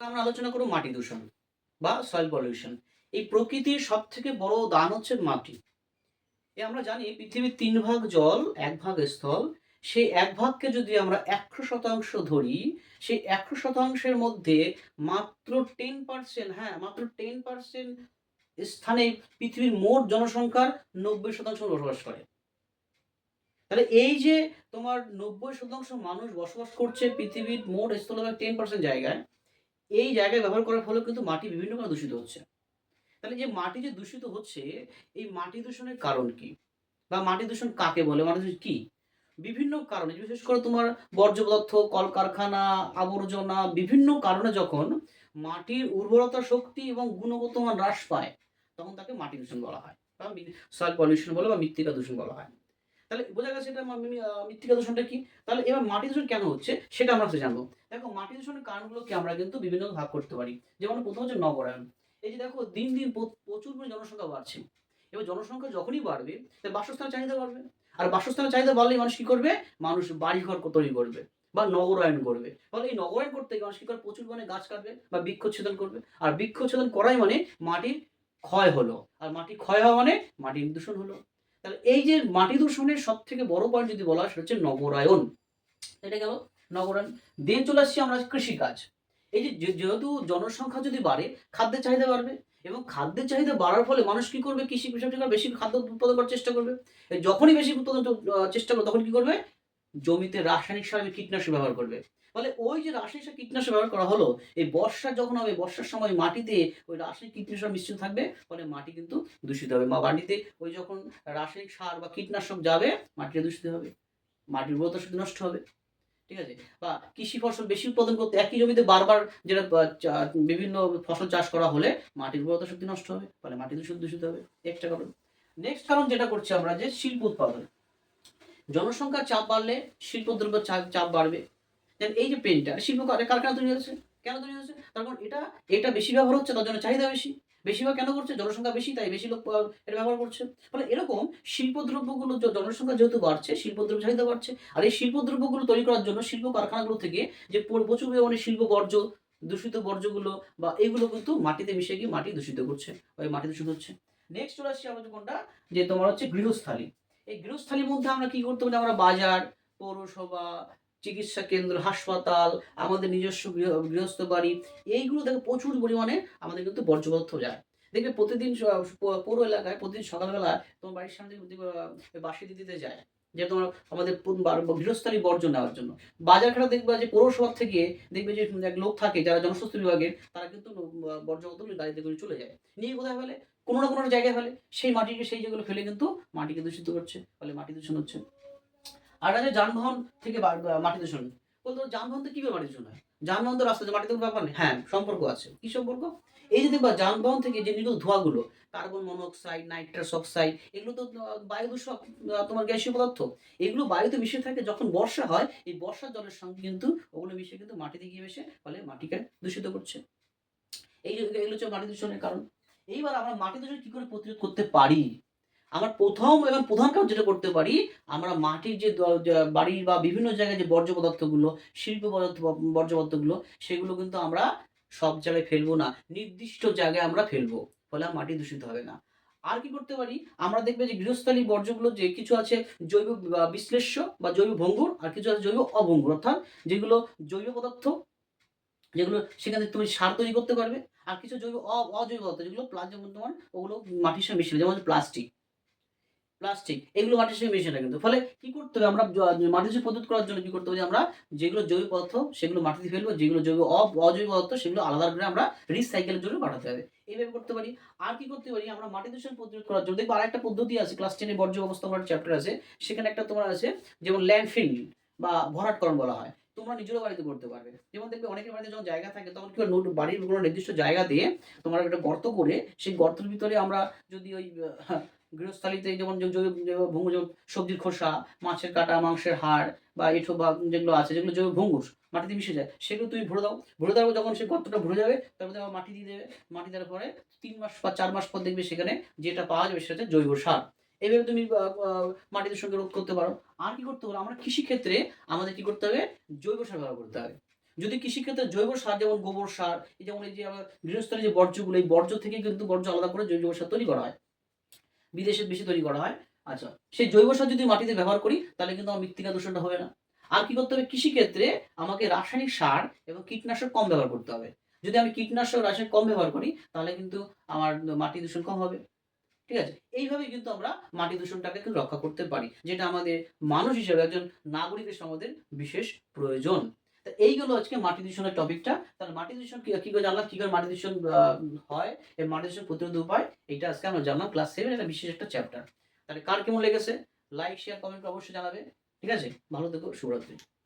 আমরা আলোচনা করব মাটি দূষণ বা সয়েল পলিউশন এই প্রকৃতির সব থেকে বড় দান হচ্ছে মাটি। এ আমরা জানি পৃথিবীর তিন ভাগ জল, এক ভাগ স্থল। সেই এক ভাগকে যদি আমরা একশো শতাংশ ধরি, সেই একশো শতাংশের মধ্যে মাত্র টেন পার্সেন্ট হ্যাঁ মাত্র টেন পার্সেন্ট স্থানে পৃথিবীর মোট জনসংখ্যার নব্বই শতাংশ বসবাস করে। তাহলে এই যে তোমার নব্বই শতাংশ মানুষ বসবাস করছে পৃথিবীর মোট স্থলভাগ টেন পার্সেন্ট জায়গায় এই জায়গায় ব্যবহার করার ফলে কিন্তু মাটি বিভিন্ন কারণে দূষিত হচ্ছে। তাহলে যে মাটি যে দূষিত হচ্ছে, এই মাটি দূষণের কারণ কি? বা মাটি দূষণ কাকে বলে? মাটি দূষণ কি? বিভিন্ন কারণে, বিশেষ করে তোমার বর্জ্য পদার্থ, কলকারখানা, আবর্জনা, বিভিন্ন কারণে যখন মাটির উর্বরতা শক্তি এবং গুণগত মান হ্রাস পায়, তখন তাকে মাটি দূষণ বলা হয়। সয়েল পলিউশন বলে বা মৃত্তিকা দূষণ বলা হয়। তাহলে বোঝা গেছে এটা মৃত্তিকা দূষণটা কি? তাহলে এবার মাটি দূষণ কেন হচ্ছে? সেটা আমরা জানব। দেখো, মাটি দূষণের কারণগুলোকে আমরা কিন্তু বিভিন্ন ভাগ করতে পারি। যেমন প্রথম হচ্ছে নগরায়ন। এই যে দেখো, দিন দিন প্রচুর পরিমাণে জনসংখ্যা বাড়ছে। এবার জনসংখ্যা যখনই বাড়বে, তাহলে বাসস্থানের চাহিদা বাড়বে। আর বাসস্থানের চাহিদা বাড়লেই মানুষ কি করবে? মানুষ বাড়িঘর তৈরি করবে বা নগরায়ন করবে। ফলে এই নগরায়ন করতে গিয়ে মানুষ কি করে? প্রচুর পরিমাণে গাছ কাটবে বা বৃক্ষচ্ছেদন করবে। আর বৃক্ষচ্ছেদন করাই মানে মাটির ক্ষয় হলো। আর মাটি ক্ষয় হওয়া মানে মাটির দূষণ হলো। তাহলে এই যে মাটি দূষণের সব থেকে বড় পয়েন্ট যদি বলা হয়, সেটা হচ্ছে নগরায়ন। এটা গেল নগরায়ন। দিয়ে চলে আসছি আমরা কৃষিকাজ। এই যে যেহেতু জনসংখ্যা যদি বাড়ে, খাদ্যের চাহিদা বাড়বে এবং খাদ্যের চাহিদা বাড়ার ফলে মানুষ কি করবে? কৃষি কৃষক থেকে বেশি খাদ্য উৎপাদন করার চেষ্টা করবে। যখনই বেশি উৎপাদন চেষ্টা করবে, তখন কি করবে? জমিতে রাসায়নিক সার কীটনাশক ব্যবহার করবে। ফলে ওই যে রাসায়নিক কীটনাশক ব্যবহার করা হলো, এই বর্ষা যখন হবে, বর্ষার সময় মাটিতে ওই রাসায়নিক কীটনাশক মিশ্রিত থাকবে, ফলে মাটি কিন্তু দূষিত হবে। মা মাটিতে ওই যখন রাসায়নিক সার বা কীটনাশক যাবে, মাটিটা দূষিত হবে। মাটির উর্বরতা শক্তি নষ্ট হবে। ঠিক আছে? বা কৃষি ফসল বেশি উৎপাদন করতে একই জমিতে বারবার যেটা বিভিন্ন ফসল চাষ করা হলে মাটির উর্বরতা শক্তি নষ্ট হবে, ফলে মাটি দূষিত দূষিত হবে। একটা কারণ নেক্সট কারণ যেটা করছি আমরা যে শিল্প উৎপাদন। জনসংখ্যার চাপ বাড়লে শিল্পদ্রব্যের চাপ চাপ বাড়বে। দেন এই যে পেনটা শিল্প কার- কারখানা তৈরি হচ্ছে? কেন তৈরি হচ্ছে? তার কারণ এটা এটা বেশি ব্যবহার হচ্ছে, তার জন্য চাহিদা বেশি। বেশিরভাগ কেন করছে? জনসংখ্যা বেশি, তাই বেশি লোক এটা ব্যবহার করছে। ফলে এরকম শিল্পদ্রব্যগুলো জনসংখ্যা যেহেতু বাড়ছে, শিল্পদ্রব্য চাহিদা বাড়ছে, আর এই শিল্পদ্রব্যগুলো তৈরি করার জন্য শিল্প কারখানাগুলো থেকে যে প্রচুর পরিমাণে শিল্প বর্জ্য, দূষিত বর্জ্যগুলো বা এইগুলো কিন্তু মাটিতে মিশে গিয়ে মাটি দূষিত করছে বা মাটি দূষিত হচ্ছে। নেক্সট চলে আসছি আমরা যে কোনটা? যে তোমার হচ্ছে গৃহস্থালী। এই গৃহস্থালীর মধ্যে আমরা কি করতে পারি? আমরা বাজার, পৌরসভা চিকিৎসা কেন্দ্র হাসপাতাল আমাদের নিজস্ব গৃহ গৃহস্থ বাড়ি এইগুলো থেকে প্রচুর পরিমাণে আমাদের কিন্তু বর্জ্য যায়। দেখবে প্রতিদিন পৌর এলাকায় প্রতিদিন সকালবেলা তোমার বাড়ির সামনে বাসি দিতে যায়। যে তোমার আমাদের গৃহস্থালী বর্জ্য নেওয়ার জন্য। বাজার ঘাটে দেখবে যে পৌরসভা থেকে দেখবে যে এক লোক থাকে যারা জনস্বাস্থ্য বিভাগের তারা কিন্তু আহ, বর্জ্য বোতল গাড়িতে করে চলে যায়। নিয়ে কোথায় ফেলে? কোনো না কোনো জায়গায় ফেলে। সেই মাটিকে সেই জায়গাগুলো ফেলে কিন্তু মাটিকে দূষিত করছে ফলে মাটি দূষণ হচ্ছে। আর আছে যানবাহন থেকে মাটি দূষণ বলতো যানবাহন তো কীভাবে মাটি দূষণ হয় যানবাহন তো রাস্তায়, মাটিতে কোনো ব্যাপার নেই। হ্যাঁ সম্পর্ক আছে। কি সম্পর্ক? এই যে দেখবা, যানবাহন থেকে যে নির্গত ধোঁয়াগুলো, কার্বন মনোক্সাইড, নাইট্রাস অক্সাইড, এগুলো তো বায়ু দূষক তোমার গ্যাসীয় পদার্থ। এগুলো বায়ুতে মিশে থাকে যখন বর্ষা হয়, এই বর্ষার জলের সঙ্গে কিন্তু ওগুলো মিশে কিন্তু মাটিতে গিয়ে মিশে, ফলে মাটিকে দূষিত করছে। এই এগুলো হচ্ছে মাটি দূষণের কারণ। এইবার আমরা মাটি দূষণ কি করে প্রতিরোধ করতে পারি? আমার প্রথম এবং প্রধান কাজ যেটা করতে পারি, আমরা মাটির যে বাড়ির বা বিভিন্ন জায়গায় যে বর্জ্য পদার্থগুলো, শিল্প পদার্থ, বর্জ্য পদার্থগুলো, সেগুলো কিন্তু আমরা সব জায়গায় ফেলব না। নির্দিষ্ট জায়গায় আমরা ফেলব, ফলে মাটি দূষিত হবে না। আর কি করতে পারি? আমরা দেখবে যে গৃহস্থালী বর্জ্যগুলো যে কিছু আছে জৈব বিশ্লেষ্য বা জৈব ভঙ্গুর, আর কিছু আছে জৈব অভঙ্গুর, অর্থাৎ যেগুলো জৈব পদার্থ, যেগুলো সেখানে তুমি সার তৈরি করতে পারবে, আর কিছু জৈব অজৈব পদার্থ, যেগুলো প্লাস যেমন তোমার ওগুলো মাটির সঙ্গে মিশে যেমন প্লাস্টিক। প্লাস্টিক, এগুলো মাটির সঙ্গে মিশে না কিন্তু। ফলে কি করতে হবে আমরা মাটির সঙ্গে প্রস্তুত করার জন্য কি করতে হবে আমরা যেগুলো জৈব পদার্থ, সেগুলো মাটিতে ফেলব, যেগুলো জৈব অজৈব পদার্থ, সেগুলো আলাদা করে আমরা রিসাইকেলের জন্য পাঠাতে হবে। এইভাবে করতে পারি। আর কি করতে পারি? আমরা মাটি দূষণ প্রতিরোধ করার জন্য, দেখব আর একটা পদ্ধতি আছে ক্লাস টেনে বর্জ্য ব্যবস্থাপনার চ্যাপ্টার আছে। সেখানে একটা তোমার আছে, যেমন ল্যান্ডফিল বা ভরাটকরণ বলা হয়। তোমরা নিজেরও বাড়িতে করতে পারবে। যেমন দেখবে অনেকের বাড়িতে যখন জায়গা থাকে, তখন কি নোট- বাড়ির কোনো নির্দিষ্ট জায়গা দিয়ে তোমরা একটা গর্ত করে, সেই গর্তের ভিতরে আমরা যদি ওই গৃহস্থালিতে যেমন ভঙ্গুর যেমন সবজির খোসা মাছের কাটা মাংসের হাড় বা এঁঠো বা যেগুলো আছে যেগুলো জৈব ভঙ্গুর মাটিতে মিশে যায় সেগুলো তুমি ভরে দাও। ভরে দেওয়ার যখন সেই গর্তটা ভরে যাবে তারপরে আবার মাটি দিয়ে দেবে। মাটি দেওয়ার পরে তিন মাস বা চার মাস পর দেখবে সেখানে যেটা পাওয়া যাবে সেটা হচ্ছে জৈব সার। এইভাবে তুমি আহ, সঙ্গে রোধ করতে পারো। আর কি করতে পারো? আমরা কৃষিক্ষেত্রে আমাদের কি করতে হবে? জৈব সার ব্যবহার করতে হবে। যদি কৃষিক্ষেত্রে জৈব সার যেমন গোবর সার এই যেমন এই যে আমার যে বর্জ্যগুলো এই বর্জ্য থেকে কিন্তু বর্জ্য আলাদা করে জৈব সার তৈরি করা হয়। বিদেশে বেশি তৈরি করা হয়। আচ্ছা সেই জৈব সার যদি মাটিতে ব্যবহার করি, তাহলে কিন্তু আমার মৃত্তিকা দূষণটা হবে না। আর কি করতে হবে? কৃষিক্ষেত্রে আমাকে রাসায়নিক সার এবং কীটনাশক কম ব্যবহার করতে হবে। যদি আমি কীটনাশক, রাসায়নিক কম ব্যবহার করি, তাহলে কিন্তু আমার মাটি দূষণ কম হবে। ঠিক আছে? এইভাবে কিন্তু আমরা মাটি দূষণটাকে কিন্তু রক্ষা করতে পারি, যেটা আমাদের মানুষ হিসেবে, একজন নাগরিক হিসেবে আমাদের বিশেষ প্রয়োজন। এইগুলো আজকে মাটি দূষণের টপিকটা তাহলে মাটি দূষণ কি করে জানলাম? কি করে মাটি দূষণ হয়? এই মাটি দূষণ প্রতিরোধ উপায় এটা আজকে আমরা জানলাম ক্লাস সেভেন একটা বিশেষ একটা চ্যাপ্টার তাহলে কার কেমন লেগেছে? লাইক শেয়ার কমেন্ট অবশ্যই জানাবে। ঠিক আছে? ভালো থেকো, শুভরাত্রি।